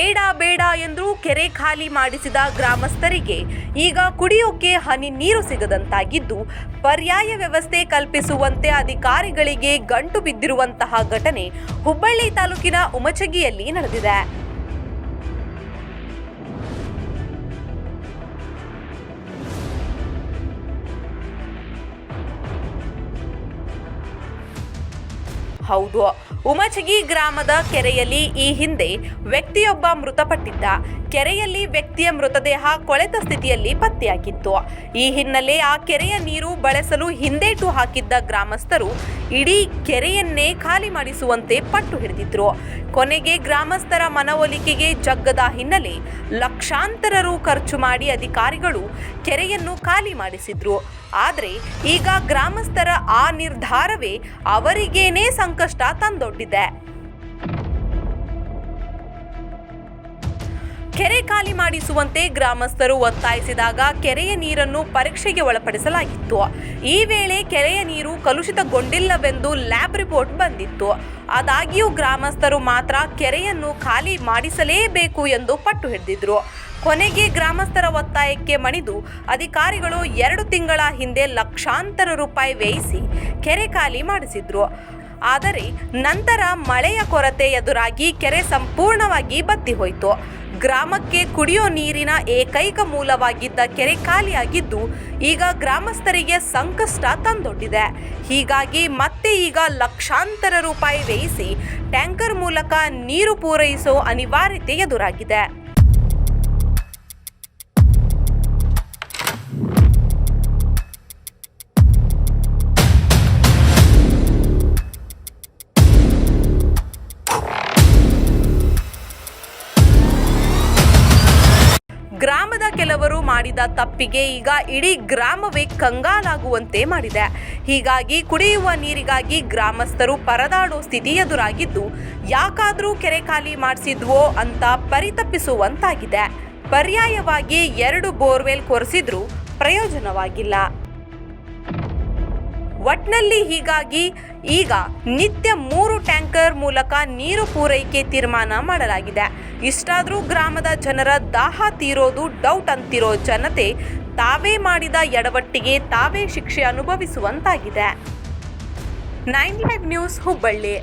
ಬೇಡ ಬೇಡ ಎಂದು ಕೆರೆ ಖಾಲಿ ಮಾಡಿಸಿದ ಗ್ರಾಮಸ್ಥರಿಗೆ ಈಗ ಕುಡಿಯೋಕೆ ಹನಿ ನೀರು ಸಿಗದಂತಾಗಿದ್ದು, ಪರ್ಯಾಯ ವ್ಯವಸ್ಥೆ ಕಲ್ಪಿಸುವಂತೆ ಅಧಿಕಾರಿಗಳಿಗೆ ಗಂಟು ಬಿದ್ದಿರುವಂತಹ ಘಟನೆ ಹುಬ್ಬಳ್ಳಿ ತಾಲೂಕಿನ ಉಮಚಗಿಯಲ್ಲಿ ನಡೆದಿದೆ. ಹೌದು. ಉಮಚಗಿ ಗ್ರಾಮದ ಕೆರೆಯಲ್ಲಿ ಈ ಹಿಂದೆ ವ್ಯಕ್ತಿಯೊಬ್ಬ ಮೃತಪಟ್ಟಿದ್ದ. ಕೆರೆಯಲ್ಲಿ ವ್ಯಕ್ತಿಯ ಮೃತದೇಹ ಕೊಳೆತ ಸ್ಥಿತಿಯಲ್ಲಿ ಪತ್ತೆಯಾಗಿತ್ತು. ಈ ಹಿನ್ನೆಲೆ ಆ ಕೆರೆಯ ನೀರು ಬಳಸಲು ಹಿಂದೇಟು ಹಾಕಿದ್ದ ಗ್ರಾಮಸ್ಥರು ಇಡೀ ಕೆರೆಯನ್ನೇ ಖಾಲಿ ಮಾಡಿಸುವಂತೆ ಪಟ್ಟು ಹಿಡಿದಿದ್ರು. ಕೊನೆಗೆ ಗ್ರಾಮಸ್ಥರ ಮನವೊಲಿಕೆಗೆ ಜಗ್ಗದ ಹಿನ್ನೆಲೆ ಲಕ್ಷಾಂತರ ರು ಖರ್ಚು ಮಾಡಿ ಅಧಿಕಾರಿಗಳು ಕೆರೆಯನ್ನು ಖಾಲಿ ಮಾಡಿಸಿದ್ರು. ಆದರೆ ಈಗ ಗ್ರಾಮಸ್ಥರ ಆ ನಿರ್ಧಾರವೇ ಅವರಿಗೇನೇ ಸಂಕಷ್ಟ ತಂದೊಡ್ಡಿದೆ. ಕೆರೆ ಖಾಲಿ ಮಾಡಿಸುವಂತೆ ಗ್ರಾಮಸ್ಥರು ಒತ್ತಾಯಿಸಿದಾಗ ಕೆರೆಯ ನೀರನ್ನು ಪರೀಕ್ಷೆಗೆ ಒಳಪಡಿಸಲಾಗಿತ್ತು. ಈ ವೇಳೆ ಕೆರೆಯ ನೀರು ಕಲುಷಿತಗೊಂಡಿಲ್ಲವೆಂದು ಲ್ಯಾಬ್ ರಿಪೋರ್ಟ್ ಬಂದಿತ್ತು. ಆದಾಗ್ಯೂ ಗ್ರಾಮಸ್ಥರು ಮಾತ್ರ ಕೆರೆಯನ್ನು ಖಾಲಿ ಮಾಡಿಸಲೇಬೇಕು ಎಂದು ಪಟ್ಟು ಹಿಡಿದಿದ್ರು. ಕೊನೆಗೆ ಗ್ರಾಮಸ್ಥರ ಒತ್ತಾಯಕ್ಕೆ ಮಣಿದು ಅಧಿಕಾರಿಗಳು ಎರಡು ತಿಂಗಳ ಹಿಂದೆ ಲಕ್ಷಾಂತರ ರೂಪಾಯಿ ವ್ಯಯಿಸಿ ಕೆರೆ ಖಾಲಿ ಮಾಡಿಸಿದ್ರು. ಆದರೆ ನಂತರ ಮಳೆಯ ಕೊರತೆ ಎದುರಾಗಿ ಕೆರೆ ಸಂಪೂರ್ಣವಾಗಿ ಬತ್ತಿ ಹೋಯಿತು ಗ್ರಾಮಕ್ಕೆ ಕುಡಿಯೋ ನೀರಿನ ಏಕೈಕ ಮೂಲವಾಗಿದ್ದ ಕೆರೆ ಖಾಲಿಯಾಗಿದ್ದು, ಈಗ ಗ್ರಾಮಸ್ಥರಿಗೆ ಸಂಕಷ್ಟ ತಂದೊಡ್ಡಿದೆ. ಹೀಗಾಗಿ ಮತ್ತೆ ಈಗ ಲಕ್ಷಾಂತರ ರೂಪಾಯಿ ವ್ಯಯಿಸಿ ಟ್ಯಾಂಕರ್ ಮೂಲಕ ನೀರು ಪೂರೈಸೋ ಅನಿವಾರ್ಯತೆ ಎದುರಾಗಿದೆ. ಗ್ರಾಮದ ಕೆಲವರು ಮಾಡಿದ ತಪ್ಪಿಗೆ ಈಗ ಇಡೀ ಗ್ರಾಮವೇ ಕಂಗಾಲಾಗುವಂತೆ ಮಾಡಿದೆ. ಹೀಗಾಗಿ ಕುಡಿಯುವ ನೀರಿಗಾಗಿ ಗ್ರಾಮಸ್ಥರು ಪರದಾಡೋ ಸ್ಥಿತಿ ಎದುರಾಗಿದ್ದು, ಯಾಕಾದರೂ ಕೆರೆ ಖಾಲಿ ಮಾಡಿಸಿದ್ವೋ ಅಂತ ಪರಿತಪ್ಪಿಸುವಂತಾಗಿದೆ ಪರ್ಯಾಯವಾಗಿ ಎರಡು ಬೋರ್ವೆಲ್ ಕೊರೆಸಿದ್ರೂ ಪ್ರಯೋಜನವಾಗಿಲ್ಲ. ಒಟ್ನಲ್ಲಿ ಹೀಗಾಗಿ ಈಗ ನಿತ್ಯ ಮೂರು ಟ್ಯಾಂಕರ್ ಮೂಲಕ ನೀರು ಪೂರೈಕೆ ತೀರ್ಮಾನ ಮಾಡಲಾಗಿದೆ. ಇಷ್ಟಾದರೂ ಗ್ರಾಮದ ಜನರ ದಾಹ ತೀರೋದು ಡೌಟ್ ಅಂತಿರೋ ಜನತೆ ತಾವೇ ಮಾಡಿದ ಎಡವಟ್ಟಿಗೆ ತಾವೇ ಶಿಕ್ಷೆ ಅನುಭವಿಸುವಂತಾಗಿದೆ. Nine live news Hubballi.